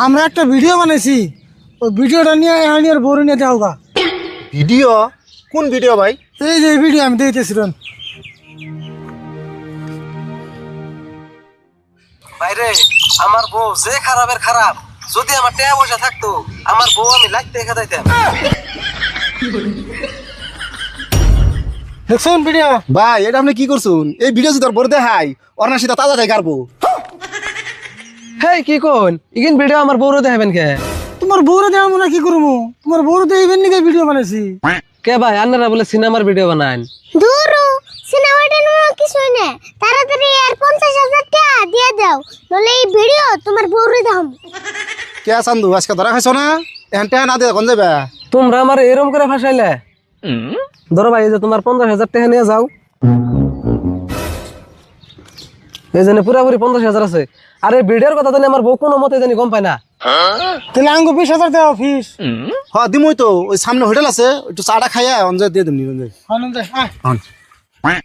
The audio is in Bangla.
আমরা একটা ভিডিও বানাইছি। ওই ভিডিওটা নিয়ে এখানে আর বড় নিয়ে দেওয়া গা। ভিডিও? কোন ভিডিও ভাই? এই যে ভিডিও আমি দেখতেছিলাম বাইরে আমার বউ যে খারাপের খারাপ। যদি আমার টাকা পয়সা থাকতো আমার বউ আমি লাগতে দেখা দিতাম দেখছেন ভিডিও? ভাই এটা আপনি কি করছুন? এই ভিডিও যদি তোর বড় দেখাই সেটা তাজা দেয় কারবো হেই কি কোন ইগিন ভিডিও আমার বউরে দেখাবেন কে? তোমার বউরে দেওয়া মনে কি করব? তোমার বউরে তো এইবার নিকে ভিডিও বানাইছি। কে ভাই আপনারা বলে সিনেমার ভিডিও বানান দূরু সিনেমাটা নিয়ে কিছুই না। তাড়াতাড়ি আর পঞ্চাশ হাজার টাকা দিয়ে দাও নলে এই ভিডিও তোমার বউরে দাম কে চান্দু আজকে ধরা খাইছো না? এখন টেহা না দিয়ে কোন যাবে তোমরা আমার এরম করে ফাঁসাইলে? ধরো ভাই যে তোমার পঞ্চাশ হাজার টাকা নিয়ে যাও। এই জন্য পুরাপুরি পঞ্চাশ হাজার আছে। আরে এই ভিডিওর কথা জানি আমার বউ কোনো মতে জানি গম পায় না। তাহলে আঙ্গু বিশ হাজার দেওয়া ফিস। হ দিমই তো। ওই সামনে হোটেল আছে একটু চাটা খাইয়া অঞ্জয় দিয়ে আনন্দ আয়। হন